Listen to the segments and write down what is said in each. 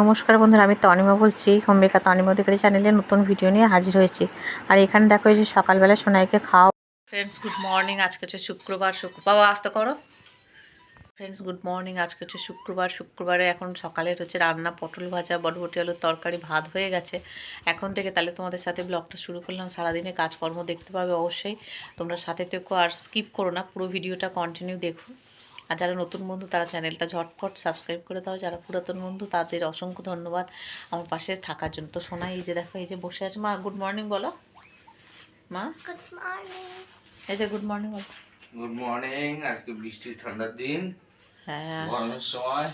নমস্কার বন্ধুরা, আমি তনিমা বলছি। হোমবেকার তনিমা অধিকারী চ্যানেলে নতুন ভিডিও নিয়ে হাজির হয়েছি। আর এখানে দেখো এই যে সকালবেলা সোনাইকে খাওয়া ফ্রেন্ডস গুড মর্নিং আজকে হচ্ছে শুক্রবার শুক্রবার আসতে করো। ফ্রেন্ডস গুড মর্নিং আজকে হচ্ছে শুক্রবার, শুক্রবারে এখন সকালের হচ্ছে রান্না, পটল ভাজা, বটবটি, আলুর তরকারি, ভাত হয়ে গেছে। এখন থেকে তাহলে তোমাদের সাথে ব্লগটা শুরু করলাম। সারাদিনে কাজকর্ম দেখতে পাবে অবশ্যই। তোমরা সাথে থেকো আর স্কিপ করো না, পুরো ভিডিওটা কন্টিনিউ দেখো। আর যারা নতুন বন্ধু তারা চ্যানেলটা ঝটপট সাবস্ক্রাইব করে দাও। যারা পুরাতন বন্ধু তাদের অসংখ্য ধন্যবাদ আমার পাশে থাকার জন্য। তো শোনাই এই যে দেখো এই যে বসে আছে। মা গুড মর্নিং বলো। মা? গুড মর্নিং এই যে গুড মর্নিং বলো। গুড মর্নিং আজকে বৃষ্টি ঠান্ডার দিন। হ্যাঁ। গরমের সময়।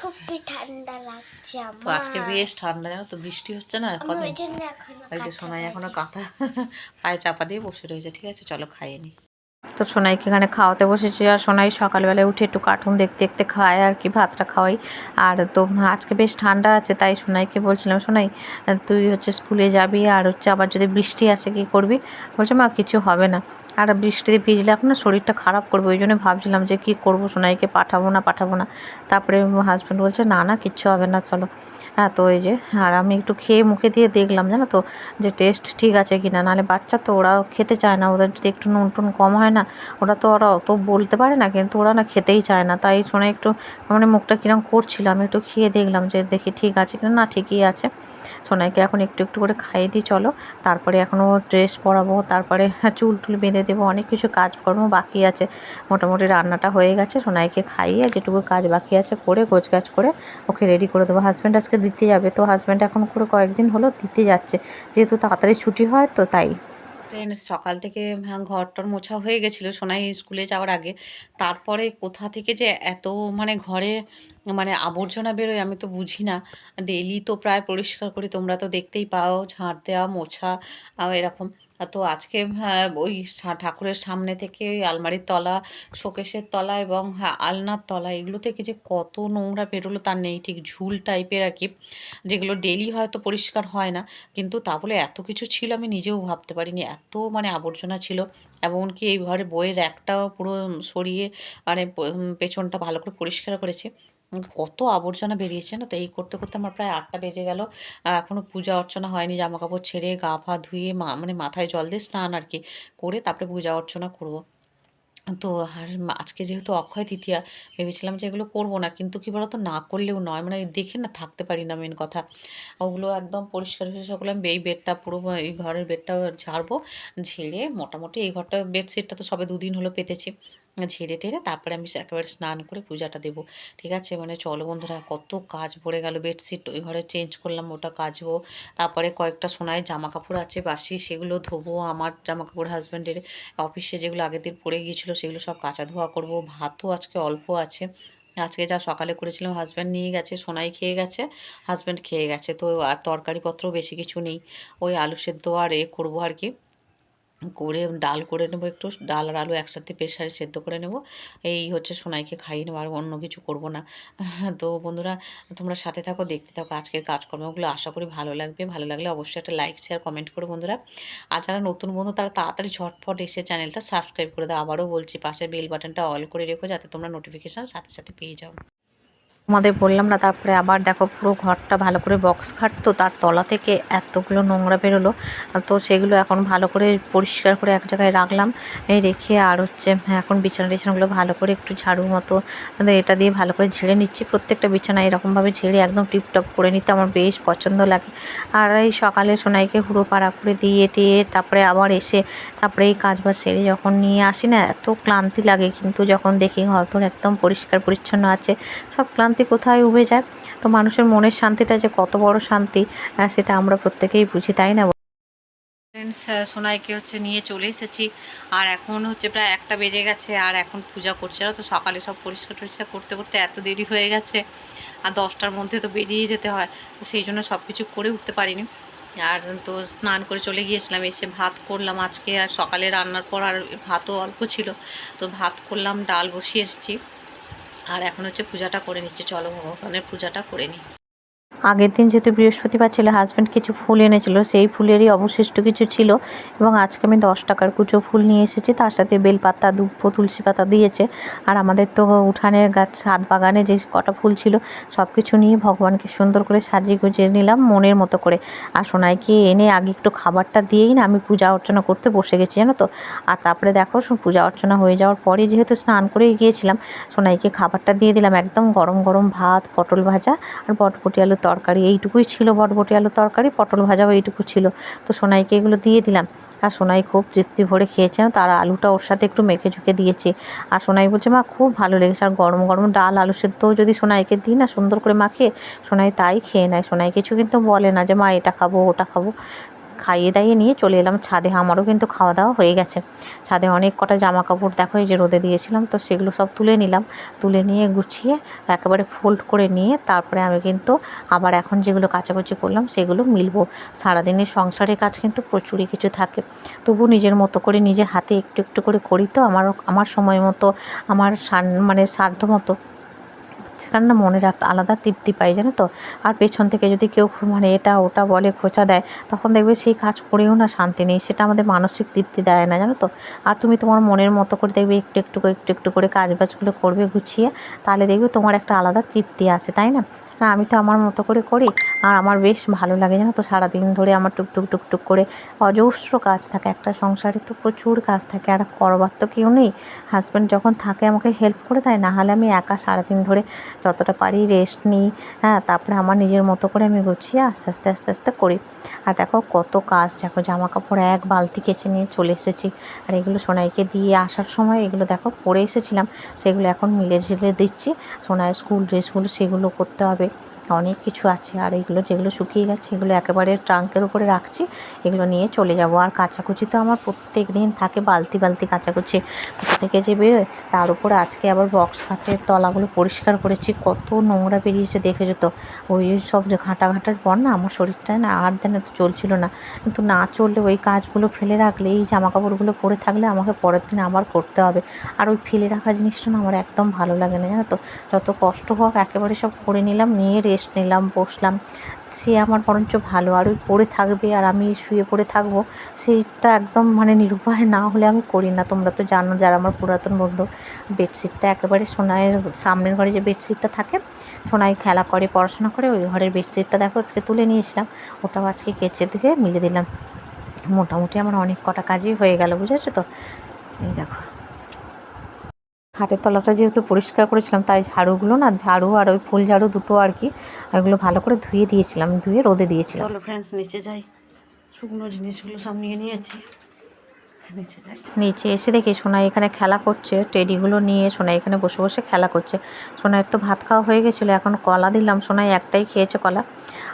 খুবই ঠান্ডা লাগছে তো আজকে বেশ ঠান্ডা জানো তো? বৃষ্টি হচ্ছে না? ওই যে সোনাই এখনও কাঁথা পায়ে চাপা দিয়ে বসে রয়েছে। ঠিক আছে চলো খাইয়ে নি। তো সোনাইকে এখানে খাওয়াতে বসেছি আর সোনাই সকালবেলায় উঠে একটু কার্টুন দেখতে দেখতে খায় আর কি, ভাতটা খাওয়াই। আর তো আজকে বেশ ঠান্ডা আছে, তাই সোনাইকে বলছিলাম, সোনাই, তুই হচ্ছে স্কুলে যাবি আর হচ্ছে আবার যদি বৃষ্টি আসে কি করবি? বলছে, মা, কিছু হবে না। আর বৃষ্টিতে ভিজলে না শরীরটা খারাপ করবে, ওই জন্য ভাবছিলাম যে কি করব, সোনাইকে পাঠাবো না পাঠাবো না। তারপরে হাজব্যান্ড বলছে, না না, কিচ্ছু হবে না, চলো। হ্যাঁ তো এই যে, আর আমি একটু খেয়ে মুখে দিয়ে দেখলাম, জানো তো, যে টেস্ট ঠিক আছে কি না নাহলে বাচ্চা তো ওরা খেতে চায় না, ওদের যদি একটু নুন টুন কম হয় না, ওরা তো ওরা অত বলতে পারে না, কিন্তু ওরা না খেতেই চায় না। তাই শুনে একটু মানে মুখটা কিরম করছিলাম একটু খেয়ে দেখলাম যে দেখি ঠিক আছে কিনা। না, ঠিকই আছে। সোনাইকে এখন একটু একটু করে খাইয়ে দিই, চলো। তারপরে এখনও ড্রেস পরাবো, তারপরে চুল টুল বেঁধে দেবো, অনেক কিছু কাজকর্ম বাকি আছে। মোটামুটি রান্নাটা হয়ে গেছে, সোনাইকে খাইয়ে যেটুকু কাজ বাকি আছে করে, গোছগাছ করে ওকে রেডি করে দেবো। হাজব্যান্ড আজকে দিতে যাবে, তো হাজব্যান্ড এখন করে কয়েকদিন হলো দিতে যাচ্ছে। যেহেতু তাড়াতাড়ি ছুটি হয়, তো তাই। ফ্রেন্ডস সকাল থেকে হ্যাঁ ঘরটর মোছা হয়ে গেছিল সোনাই স্কুলে যাওয়ার আগে। তারপরে কোথা থেকে যে এত মানে ঘরে মানে আবর্জনা বেরোয় আমি তো বুঝি না। ডেলি তো প্রায় পরিষ্কার করি, তোমরা তো দেখতেই পাও, ঝাঁট দেওয়া, মোছা এরকম। তো আজকে ওই ঠাকুরের সামনে থেকে ওই আলমারির তলা শোকেশের তলা এবং আলনার তলা, এগুলো থেকে যে কত নোংরা বেরোলো তার নেই, ঠিক ঝুল টাইপের আর কি, যেগুলো ডেলি হয়তো পরিষ্কার হয় না, কিন্তু তা বলে এত কিছু ছিল আমি নিজেও ভাবতে পারিনি, এত মানে আবর্জনা ছিল, এমনকি এই ঘরে বইয়ের একটাও পুরো সরিয়ে মানে পেছনটা ভালো করে পরিষ্কার করেছে কত আবর্জনা বেরিয়েছে না তো? এই করতে করতে আমার প্রায় আটটা বেজে গেল। এখনও পূজা অর্চনা হয়নি। জামা কাপড় ছেড়ে গা ফা ধুয়ে মা মানে মাথায় জল দিয়ে স্নান আর কি করে তারপরে পূজা অর্চনা করব। তো আর আজকে যেহেতু অক্ষয় তৃতীয়া, ভেবেছিলাম যে এগুলো করব না, কিন্তু কি বলতো? না করলেও নয়। মানে দেখে না, থাকতে পারি না মেন কথা। ওগুলো একদম পরিষ্কার পরিষ্কার করলাম এই বেডটা পুরো, এই ঘরের বেডটা ঝাড়বো, ঝেড়ে মোটামুটি এই ঘরটা বেডশিটটা তো সবে দুদিন হলো পেতেছি। ঝেড়ে টেড়ে তারপরে আমি একেবারে স্নান করে পূজাটা দেবো। ঠিক আছে? মানে চলো বন্ধুরা, কত কাজ পড়ে গেল। বেডশিট ওই ঘরে চেঞ্জ করলাম, ওটা কাচবো। তারপরে কয়েকটা সোনায় জামা কাপড় আছে, বাসি, সেগুলো ধোবো। আমার জামা কাপড় হাজব্যান্ডের অফিসে যেগুলো আগের দিন পড়ে গিয়েছিল, সেগুলো সব কাচা ধোয়া করব। ভাতও আজকে অল্প আছে। আজকে যা সকালে করেছিলাম হাজব্যান্ড নিয়ে গেছে, সোনাই খেয়ে গেছে হাজব্যান্ড খেয়ে গেছে। তো আর তরকারিপত্র বেশি কিছু নেই। ওই আলু সেদ্ধ আর এ করব আর কি। করে ডাল করে নেব একটু, ডাল আর আলু একসাথে প্রেশারে সেদ্ধ করে নেব। এই হচ্ছে সোনাইকে খাইয়ে নেব, আর অন্য কিছু করব না। তো বন্ধুরা, তোমরা সাথে থাকো, দেখতে থাকো আজকের কাজকর্মগুলো। আশা করি ভালো লাগবে। ভালো লাগলে অবশ্যই একটা লাইক শেয়ার কমেন্ট করো বন্ধুরা। আর যারা নতুন বন্ধু, তারা তাড়াতাড়ি ঝটফট এসে চ্যানেলটা সাবস্ক্রাইব করে দাও। আবারও বলছি, পাশে বেল বাটনটা অল করে রেখো, যাতে তোমরা নোটিফিকেশান সাথে সাথে পেয়ে যাও। তোমাদের বললাম না, তারপরে আবার দেখো পুরো ঘরটা ভালো করে বক্স খাট তো তার তলা থেকে এতগুলো নোংরা বেরোলো। তো সেগুলো এখন ভালো করে পরিষ্কার করে এক জায়গায় রাখলাম রেখে আর হচ্ছে এখন বিছানা টিছানাগুলো ভালো করে একটু ঝাড়ু মতো মানে এটা দিয়ে ভালো করে ঝেড়ে নিচ্ছি। প্রত্যেকটা বিছানা এরকমভাবে ঝেড়ে একদম টিপটপ করে নিতে আমার বেশ পছন্দ লাগে। আর এই সকালে সোনাইকে হুড়ো পাড়া করে দিয়ে টিয়ে তারপরে আবার এসে তারপরে এই কাজ বাজ সেরে যখন নিয়ে আসি না, এত ক্লান্তি লাগে। কিন্তু যখন দেখি হয়তো একদম পরিষ্কার পরিচ্ছন্ন আছে, সব ক্লান্তি কোথায় উবে যায়? তো মানুষের মনের শান্তিটা যে কত বড় শান্তি সেটা আমরা প্রত্যেকেই বুঝি, তাই না? ফ্রেন্ডস সোনাইকে হচ্ছে নিয়ে চলে এসেছি। আর এখন হচ্ছে প্রায় একটা বেজে গেছে, আর এখন পূজা করছে না, তো সকালে সব পরিষ্কার টরিষ্কার করতে করতে এত দেরি হয়ে গেছে, আর দশটার মধ্যে তো বেরিয়ে যেতে হয়, তো সেই জন্য সব কিছু করে উঠতে পারিনি। আর তো স্নান করে চলে গিয়েছিলাম, এসে ভাত করলাম আজকে, আর সকালে রান্নার পর আর ভাতও অল্প ছিল, তো ভাত করলাম, ডাল বসিয়ে এসেছি। আর এখন হচ্ছে পূজাটা করে নিচ্ছে চলো ভগবানের পূজাটা করে নিই আগের দিন যেহেতু বৃহস্পতিবার ছিল হাজব্যান্ড কিছু ফুল এনেছিল, সেই ফুলেরই অবশিষ্ট কিছু ছিল এবং আজকে আমি দশ টাকার কুচো ফুল নিয়ে এসেছি। তার সাথে বেলপাতা দুব্বো তুলসী পাতা দিয়েছে। আর আমাদের তো উঠানের গাছ ছাদ বাগানে যে কটা ফুল ছিল সব কিছু নিয়ে ভগবানকে সুন্দর করে সাজিয়ে গুজিয়ে নিলাম মনের মতো করে। আর সোনাইকে এনে আগে একটু খাবারটা দিয়েই না আমি পূজা অর্চনা করতে বসে গেছি, জানো তো। আর তারপরে দেখো পূজা অর্চনা হয়ে যাওয়ার পরে যেহেতু স্নান করেই গিয়েছিলাম, সোনাইকে খাবারটা দিয়ে দিলাম একদম গরম গরম ভাত, পটল ভাজা আর বটবটি আলুর তরকারি, এইটুকুই ছিল বটবটি আলুর তরকারি, পটল ভাজাও এইটুকু ছিল। তো সোনাইকে এগুলো দিয়ে দিলাম। আর সোনাই খুব তৃপ্তি ভরে খেয়েছে তার আলুটা ওর সাথে একটু মেখে ঝুঁকে দিয়েছে। আর সোনাই বলছে, মা, খুব ভালো লেগেছে। আর গরম গরম ডাল, আলু সেদ্ধও যদি সোনাইকে দিই না, সুন্দর করে মাখে? সোনাই তাই খেয়ে নেয়। সোনাই কিছু কিন্তু বলে না যে, মা, এটা খাব, ওটা খাব। খাইয়ে দাইয়ে নিয়ে চলে এলাম ছাদে। আমারও কিন্তু খাওয়া দাওয়া হয়ে গেছে। ছাদে অনেক কটা জামা কাপড় দেখো, এই যে রোদে দিয়েছিলাম, তো সেগুলো সব তুলে নিলাম। তুলে নিয়ে গুছিয়ে একেবারে ফোল্ড করে নিয়ে তারপরে আমি কিন্তু আবার এখন যেগুলো কাচাকুচি করলাম, সেগুলো মিলবো। সারাদিনের সংসারের কাজ কিন্তু প্রচুরই কিছু থাকে। তবু নিজের মতো করে নিজে হাতে একটু একটু করে করি তো আমার আমার সময় মতো, আমার মানে সাধ্য মতো। সেখানে না মনের একটা আলাদা তৃপ্তি পাই, জানো তো? আর পেছন থেকে যদি কেউ মানে এটা ওটা বলে, খোঁচা দেয়, তখন দেখবে সেই কাজ করেও না শান্তি নেই। সেটা আমাদের মানসিক তৃপ্তি দেয় না, জানো তো? আর তুমি তোমার মনের মতো করে দেখবে একটু একটু করে, একটু একটু করে কাজ বাজগুলো করবে, গুছিয়ে, তাহলে দেখবে তোমার একটা আলাদা তৃপ্তি আসে, তাই না? আর আমি তো আমার মতো করে করি, আর আমার বেশ ভালো লাগে, জানো তো? সারাদিন ধরে আমার টুকটুক টুকটুক করে অজস্র কাজ থাকে, একটা সংসারে তো প্রচুর কাজ থাকে, আর করবার তো কেউ নেই। হাজব্যান্ড যখন থাকে আমাকে হেল্প করে দেয় না হলে আমি একা সারাদিন ধরে যতটা পারি রেস্ট নিই। হ্যাঁ তারপরে আমার নিজের মতো করে আমি গুছিয়ে আস্তে আস্তে আস্তে আস্তে করি। আর দেখো কত কাজ, দেখো জামা কাপড় এক বালতি কেচে নিয়ে চলে এসেছি। আর এগুলো সোনাইকে দিয়ে আসার সময় এগুলো দেখো পরে এসেছিলাম, সেগুলো এখন মিলে ঝিলে দিচ্ছি। সোনাইয়ের স্কুল ড্রেসগুলো সেগুলো করতে হবে। অনেক কিছু আছে। আর এগুলো যেগুলো শুকিয়ে গেছে, এগুলো একেবারে ট্রাঙ্কের উপরে রাখছি, এগুলো নিয়ে চলে যাব। আর কাচাকুচি তো আমার প্রত্যেক দিন থাকে, বালতি বালতি কাঁচাকুচি। কোথা থেকে যে বেরোয়, তার উপরে আজকে আবার বক্স খাটের তলাগুলো পরিষ্কার করেছি। কত নোংরা বেরিয়েছে দেখে যেত ওই সব যে ঘাঁটা ঘাঁটার পর না, আমার শরীরটা না, আর দেন তো চলছিল না। কিন্তু না চললে ওই কাজগুলো ফেলে রাখলে, এই জামা কাপড়গুলো পরে থাকলে আমাকে পরের দিন আবার করতে হবে। আর ওই ফেলে রাখা জিনিসটা না আমার একদম ভালো লাগে না, জানো তো? যত কষ্ট হোক, একেবারে সব করে নিলাম, নিয়ে রেস্ট নিলাম, বসলাম। সে আমার বরঞ্চ ভালো, আর ওই পড়ে থাকবে আর আমি শুয়ে পড়ে থাকব, সেইটা একদম মানে নিরুপায় না হলে আমি করি না। তোমরা তো জানো যারা আমার পুরাতন বন্ধু, বেডশিটটা একেবারে সোনাইয়ের সামনের ঘরে যে বেডশিটটা থাকে, সোনাই খেলা করে, পড়াশোনা করে, ওই ঘরের বেডশিটটা দেখো আজকে তুলে নিয়েছিলাম ওটাও আজকে কেচে ধুয়ে মিলে দিলাম। মোটামুটি আমার অনেক কটা কাজই হয়ে গেল, বুঝেছ তো? এই দেখো। খাটের তলাটা যেহেতু পরিষ্কার করেছিলাম তাই ঝাড়ুগুলো না ঝাড়ু আর ওই ফুল ঝাড়ু দুটো আর কি ওইগুলো ভালো করে ধুয়ে দিয়েছিলাম ধুয়ে রোদে দিয়েছিলাম। চলো ফ্রেন্ডস নিচে যাই। শুকনো জিনিসগুলো সব নিয়ে নিয়েছি। নিচে এসে দেখি সোনাই এখানে খেলা করছে টেডিগুলো নিয়ে সোনাই এখানে বসে বসে খেলা করছে। সোনাইয়ের তো ভাত খাওয়া হয়ে গেছিল এখন কলা দিলাম সোনাই একটাই খেয়েছে কলা।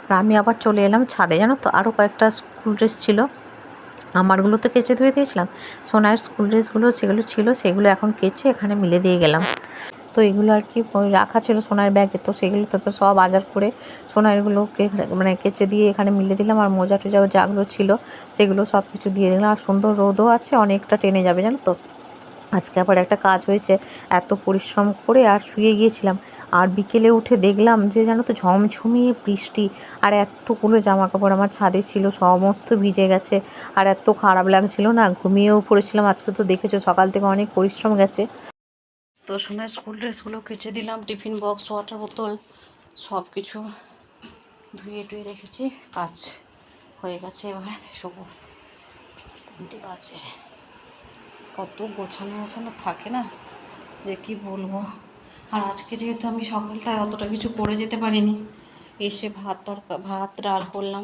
আর আমি আবার চলে এলাম ছাদে জানো তো? আরও কয়েকটা স্কুল ড্রেস ছিল। আমারগুলো তো কেচে ধুয়ে দিয়েছিলাম। সোনার স্কুল ড্রেসগুলো সেগুলো ছিল সেগুলো এখন কেচে এখানে মিলে দিয়ে গেলাম। তো এগুলো আর কি রাখা ছিল সোনার ব্যাগে তো সেগুলো তো সব বাজার করে সোনারগুলোকে মানে কেচে দিয়ে এখানে মিলে দিলাম। আর মোজা টোজা যাগুলো ছিল সেগুলো সব কিছু দিয়ে দিলাম। আর সুন্দর রোদও আছে, অনেকটা টেনে যাবে জানো তো। আজকে আবার একটা কাজ হয়েছে। এত পরিশ্রম করে আর শুয়ে গিয়েছিলাম। আর বিকেলে উঠে দেখলাম যে জানো তো ঝমঝমিয়ে বৃষ্টি। আর এতগুলো জামা কাপড় আমার ছাদে ছিল, সমস্ত ভিজে গেছে। আর এত খারাপ লাগছিল না, ঘুমিয়েও পড়েছিলাম। আজকে তো দেখেছ, সকাল থেকে অনেক পরিশ্রম গেছে। তো সোনার স্কুল ড্রেসগুলো কেচে দিলাম, টিফিন বক্স ওয়াটার বোতল সব কিছু ধুয়ে টুয়ে রেখেছি। কাজ হয়ে গেছে এবারে তিনটে বাজে। কত গোছানো গোছানো থাকে না? যে কি বলব? আর আজকে যেহেতু আমি সকালটায় অতটা কিছু করে যেতে পারিনি, এসে ভাত তরকা ভাত ডাল করলাম।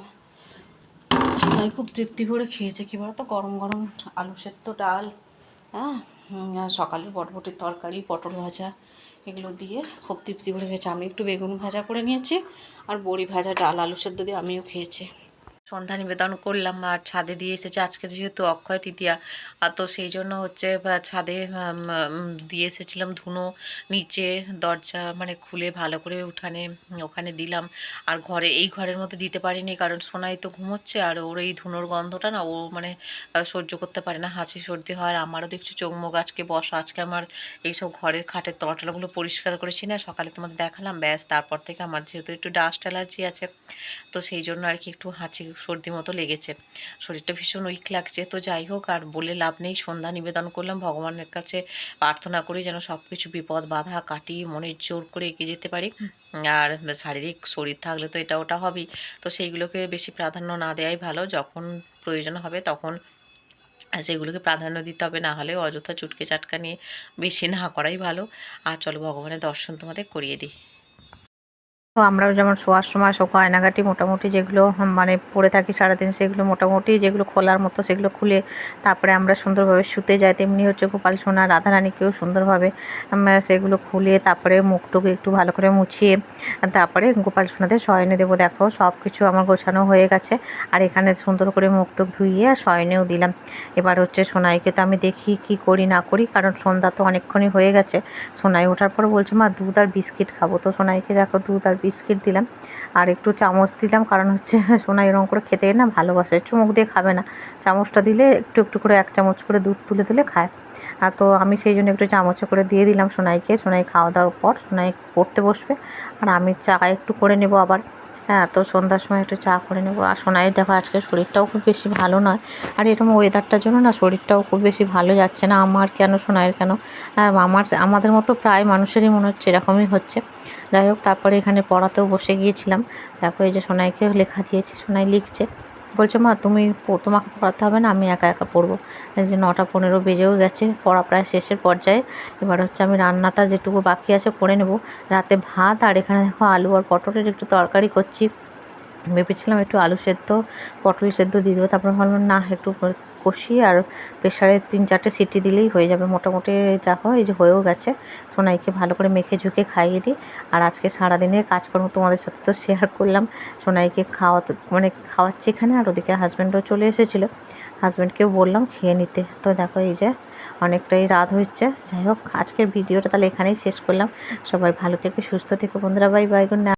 সবাই খুব তৃপ্তি করে খেয়েছে, কি বলতো? গরম গরম আলু সেদ্ধ ডাল হ্যাঁ? সকালে বটবটির তরকারি, পটল ভাজা, এগুলো দিয়ে খুব তৃপ্তি করে খেয়েছে। আমি একটু বেগুন ভাজা করে নিয়েছি, আর বড়ি ভাজা, ডাল, আলু সেদ্ধ দিয়ে আমিও খেয়েছি। সন্ধ্যা নিবেদন করলাম, আর ছাদে দিয়ে এসেছে। আজকে যেহেতু অক্ষয় তৃতীয়া, আর তো সেই জন্য হচ্ছে ছাদে দিয়ে এসেছিলাম ধুনো, নিচে দরজা মানে খুলে ভালো করে উঠানে ওখানে দিলাম। আর ঘরে, এই ঘরের মধ্যে দিতে পারিনি, কারণ সোনাই তো ঘুমোচ্ছে, আর ওর এই ধুনোর গন্ধটা না, ও মানে সহ্য করতে পারে না হাঁচি সর্দি হয়। আর আমারও দেখছি চোখ মুখ আজকে বসা, আজকে আমার এইসব ঘরের খাটের তলাটলাগুলো পরিষ্কার করেছি না, সকালে তোমাদের দেখালাম, ব্যাস, তারপর থেকে আমার যেহেতু একটু ডাস্ট অ্যালার্জি আছে, তো সেই জন্য আর কি একটু হাঁচি সর্দি মতো লেগেছে। শরীরটা ভীষণ উইক লাগছে। তো যাই হোক আর বলে লাভ নেই। সন্ধ্যা নিবেদন করলাম। ভগবানের কাছে প্রার্থনা করি যেন সব কিছু বিপদ বাধা কাটিয়ে মনের জোর করে এগিয়ে যেতে পারি। আর শারীরিক শরীর থাকলে তো এটা ওটা হবেই। তো সেইগুলোকে বেশি প্রাধান্য না দেওয়াই ভালো। যখন প্রয়োজন হবে তখন সেগুলোকে প্রাধান্য দিতে হবে। না হলে অযথা চুটকে চাটকা নিয়ে বেশি না করাই ভালো। আর চলো ভগবানের দর্শন তোমাদের করিয়ে দিই। তো আমরাও যেমন শোয়ার সময় সব গয়নাগাটি মোটামুটি যেগুলো মানে পরে থাকি সারাদিন সেগুলো মোটামুটি যেগুলো খোলার মতো সেগুলো খুলে তারপরে আমরা সুন্দরভাবে শুতে যাই। তেমনি হচ্ছে গোপাল, সোনা, রাধারানীকেও সুন্দরভাবে সেগুলো খুলে তারপরে মুখটুকু একটু ভালো করে মুছিয়ে তারপরে গোপাল, সোনাদের শয়নে দেবো। দেখো সব কিছু আমার গোছানো হয়ে গেছে আর এখানে সুন্দর করে মুখটুক ধুইয়ে আর শয়নেও দিলাম। এবার হচ্ছে সোনাইকে তো আমি দেখি কি করি না করি, কারণ সন্ধ্যা তো অনেকক্ষণই হয়ে গেছে। সোনাই ওঠার পর বলছে, মা, দুধ আর বিস্কিট খাব। তো সোনাইকে দেখো দুধ আর বিস্কিট দিলাম আর একটু চামচ দিলাম, কারণ হচ্ছে সোনা এরকম করে খেতে না ভালোবাসে, চুমুক দিয়ে খাবে না। চামচটা দিলে একটু একটু করে এক চামচ করে দুধ তুলে তুলে খায়। আর তো আমি সেই জন্য একটু চামচে করে দিয়ে দিলাম সোনাইকে, সোনাই খাওয়া দাওয়ার পর সোনাই পড়তে বসবে। আর আমি চা একটু করে নেব আবার। হ্যাঁ তো সন্ধ্যার সময় একটু চা করে নেব। আর সোনাই, দেখো, আজকে শরীরটাও খুব বেশি ভালো নয়। আর এরকম ওয়েদারটার জন্য না, শরীরটাও খুব বেশি ভালো যাচ্ছে না। আমার কেন, সোনাইয়ের কেন? আর আমার, আমাদের মতো প্রায় মানুষেরই মনে হচ্ছে এরকমই হচ্ছে। যাই হোক, তারপরে এখানে পড়াতেও বসে গিয়েছিলাম। দেখো, এই যে সোনাইকে লেখা দিয়েছি, সোনাই লিখছে। বলছে, মা, তুমি তোমাকে পড়াতে হবে না, আমি একা একা পড়ব। এই যে নটা পনেরো বেজেও গেছে, পড়া প্রায় শেষের পর্যায়ে। এবার হচ্ছে আমি রান্নাটা যেটুকু বাকি আছে করে নেব। রাতে ভাত আর এখানে দেখো আলু আর পটলের একটু তরকারি করছি। ভেবেছিলাম একটু আলু সেদ্ধ, পটল সেদ্ধ দিয়ে দেবো, তারপরে ভাবলাম না, একটু কষিয়ে আর প্রেশারে তিন চারটে সিটি দিলেই হয়ে যাবে। মোটামুটি যা হয় এই যে হয়েও গেছে। সোনাইকে ভালো করে মেখে ঝুঁকে খাইয়ে দিই। আর আজকে সারাদিনের কাজকর্ম তোমাদের সাথে তো শেয়ার করলাম। সোনাইকে খাওয়াতে মানে খাওয়াচ্ছি এখানে আর ওদিকে হাজব্যান্ডও চলে এসেছিল। হাজব্যান্ডকেও বললাম খেয়ে নিতে। তো দেখো এই যে অনেকটাই রাত হচ্ছে যাই হোক, আজকের ভিডিওটা তাহলে এখানেই শেষ করলাম। সবাই ভালো থেকো, সুস্থ থেকো বন্ধুরা। Bye bye good